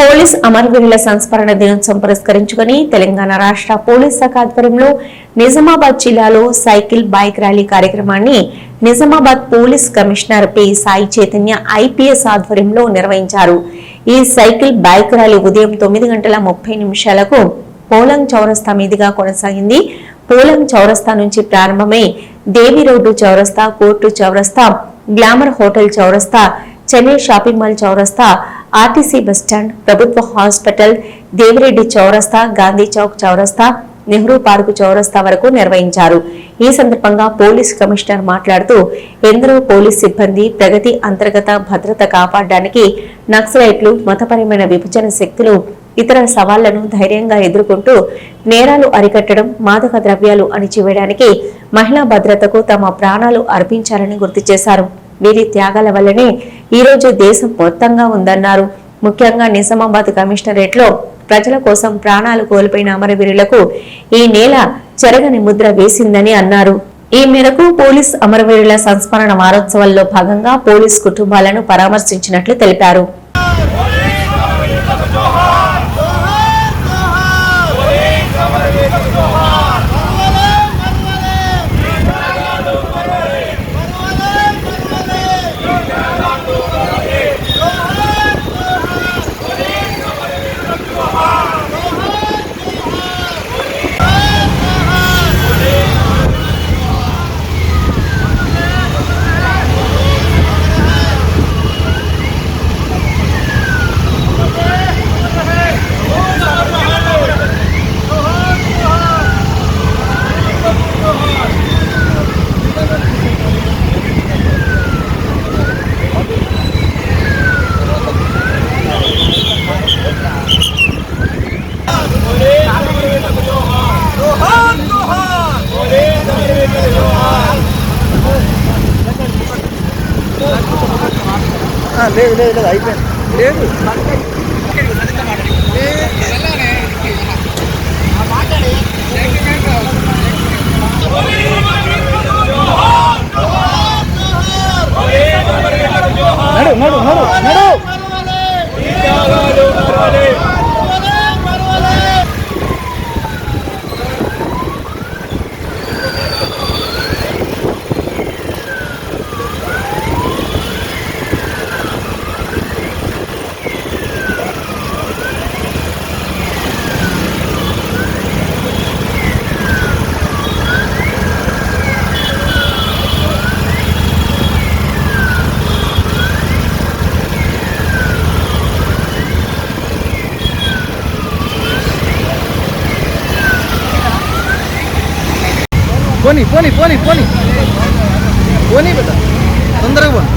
Police అమరవీరుల సంస్మరణ దినోత్సవం పురస్కరించుకుని తెలంగాణ రాష్ట్ర పోలీస్ శాఖ ఆధ్వర్యంలో నిజామాబాద్ జిల్లాలో సైకిల్ బైక్ ర్యాలీ కార్యక్రమాన్ని Nizamabad police commissioner P. Sai Chaitanya IPS ఆధ్వర్యంలో నిర్వహించారు. ఈ సైకిల్ బైక్ ర్యాలీ ఉదయం తొమ్మిది గంటల ముప్పై నిమిషాలకు పోలంగ్ చౌరస్తా మీదుగా కొనసాగింది. పోలంగ్ చౌరస్తా నుంచి ప్రారంభమై దేవి రోడ్డు చౌరస్తా కోర్టు చౌరస్తా గ్లామర్ హోటల్ చౌరస్తా చెన్నై షాపింగ్ మాల్ చౌరస్తా ఆర్టీసీ బస్టాండ్ ప్రభుత్వ హాస్పిటల్ దేవిరెడ్డి చౌరస్తా గాంధీ చౌక్ చౌరస్తా నెహ్రూ పార్కు చౌరస్తా వరకు నిర్వహించారు. ఈ సందర్భంగా పోలీస్ కమిషనర్ మాట్లాడుతూ ఎందరో పోలీస్ సిబ్బంది ప్రగతి అంతర్గత భద్రత కాపాడడానికి నక్సలైట్లు మతపరమైన విభజన శక్తులు ఇతర సవాళ్ళను ధైర్యంగా ఎదుర్కొంటూ నేరాలు అరికట్టడం మాదక ద్రవ్యాలు అణిచివేయడానికి మహిళా భద్రతకు తమ ప్రాణాలు అర్పించారని గుర్తు చేశారు. వీరి త్యాగాల వల్లనే ఈ రోజు దేశం మొత్తంగా ఉందన్నారు. ముఖ్యంగా నిజామాబాద్ కమిషనరేట్లో ప్రజల కోసం ప్రాణాలు కోల్పోయిన అమరవీరులకు ఈ నేల చెరగని ముద్ర వేసిందని అన్నారు. ఈ మేరకు పోలీస్ అమరవీరుల సంస్మరణ వారోత్సవాల్లో భాగంగా పోలీస్ కుటుంబాలను పరామర్శించినట్లు తెలిపారు. లేదు లేదు లేదు అయిపోయింది. లేదు నడు నడు నడు నడు పోనీ పోనీ పోనీ పోనీ. పోనీ బిడ్డ తొందరగా పోనీ.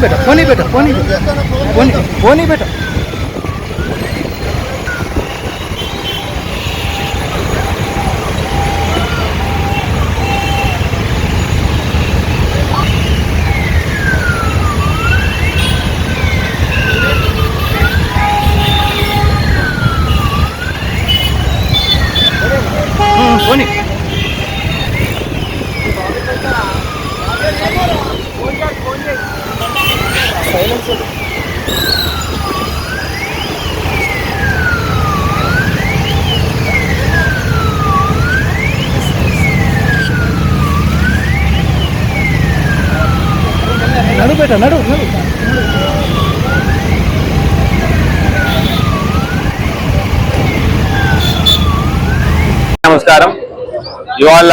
పోనీ బేట పోనీ బేట పోనీ పోనీ పోనీ బేట ఉమ్, నడు నడు. నడు నమస్కారం. ఇవాళ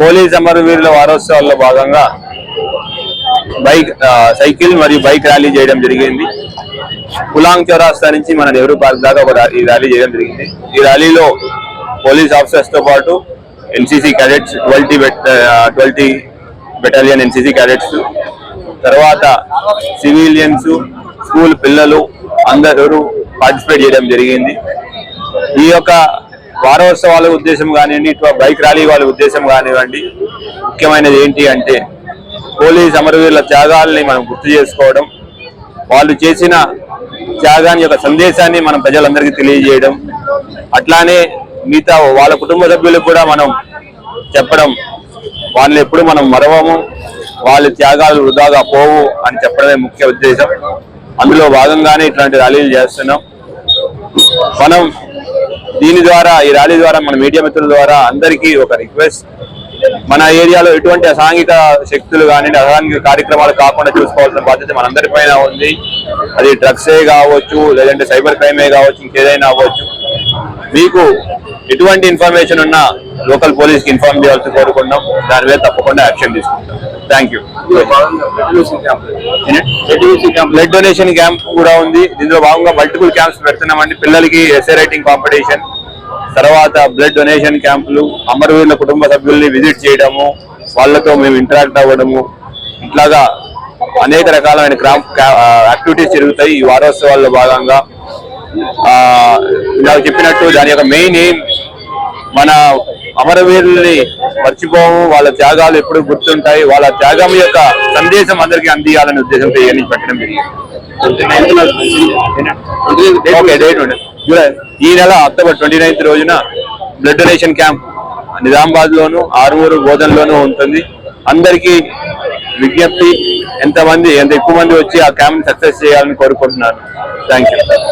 పోలీస్ అమరవీరుల వారోత్సవాల్లో భాగంగా బైక్ సైకిల్ మరియు బైక్ ర్యాలీ చేయడం జరిగింది. కులాంగ్ చౌరాస్తా నుంచి మన నెహ్రూ పార్క్ దాకా ఒక ఈ ర్యాలీ చేయడం జరిగింది. ఈ ర్యాలీలో పోలీస్ ఆఫీసర్స్తో పాటు NCC cadets twenty twenty battalion NCC cadets తర్వాత సివిలియన్స్ స్కూల్ పిల్లలు అందరూ పార్టిసిపేట్ చేయడం జరిగింది. ఈ యొక్క వారోత్సవాల ఉద్దేశం కానివ్వండి ఇటు బైక్ ర్యాలీ వాళ్ళ ఉద్దేశం కానివ్వండి ముఖ్యమైనది ఏంటి అంటే పోలీస్ అమరవీరుల త్యాగాల్ని మనం గుర్తు చేసుకోవడం వాళ్ళు చేసిన త్యాగాన్ని యొక్క సందేశాన్ని మనం ప్రజలందరికీ తెలియజేయడం అట్లానే మిగతా వాళ్ళ కుటుంబ సభ్యులకు కూడా మనం చెప్పడం వాళ్ళని ఎప్పుడు మనం మరవము. వాళ్ళ త్యాగాలు వృధాగా పోవు అని చెప్పడమే ముఖ్య ఉద్దేశం. అందులో భాగంగానే ఇట్లాంటి ర్యాలీలు చేస్తున్నాం. మనం దీని ద్వారా ఈ ర్యాలీ ద్వారా మన మీడియా మిత్రుల ద్వారా అందరికీ ఒక రిక్వెస్ట్. మన ఏరియాలో ఎటువంటి అసాంఘిక శక్తులు కానీ అసాంఘిక కార్యక్రమాలు కాకుండా చూసుకోవాల్సిన బాధ్యత మనందరిపైన ఉంది. అది డ్రగ్సే కావచ్చు లేదంటే సైబర్ క్రైమే కావచ్చు ఇంకేదైనా అవ్వచ్చు. మీకు ఎటువంటి ఇన్ఫర్మేషన్ ఉన్నా లోకల్ పోలీస్కి ఇన్ఫార్మ్ చేయాల్సి కోరుకున్నాం దాని మీద తప్పకుండా యాక్షన్ తీసుకుంటాం. Thank you blood donation camp కూడా ఉంది. దీనిలో భాగంగా మల్టిపుల్ క్యాంప్స్ పెడుతున్నామండి. పిల్లలకి ఎస్ఏ రైటింగ్ కాంపిటీషన్ తర్వాత బ్లడ్ డొనేషన్ క్యాంపులు అమరవీరుల కుటుంబ సభ్యుల్ని విజిట్ చేయడము వాళ్ళతో మేము ఇంటరాక్ట్ అవ్వడము ఇట్లాగా అనేక రకాలైన యాక్టివిటీస్ జరుగుతాయి. ఈ వారోత్సవాల్లో భాగంగా ఇందాక చెప్పినట్టు దాని యొక్క మెయిన్ ఎయిమ్ మన అమరవీరుల్ని మర్చిపోము. వాళ్ళ త్యాగాలు ఎప్పుడు గుర్తుంటాయి. వాళ్ళ త్యాగం యొక్క సందేశం అందరికీ అందియాలనే ఉద్దేశంతో ఇవన్నీ పెట్టడం జరిగింది. జూలై ఈ నెల అక్టోబర్ ట్వంటీ నైన్త్ రోజున బ్లడ్ డొనేషన్ క్యాంప్ నిజామాబాద్ లోను ఆరుమూరు బోధనలోనూ ఉంటుంది. అందరికీ విజ్ఞప్తి ఎంతమంది ఎంత ఎక్కువ మంది వచ్చి ఆ క్యాంప్ సక్సెస్ చేయాలని కోరుకుంటున్నాను. Thank you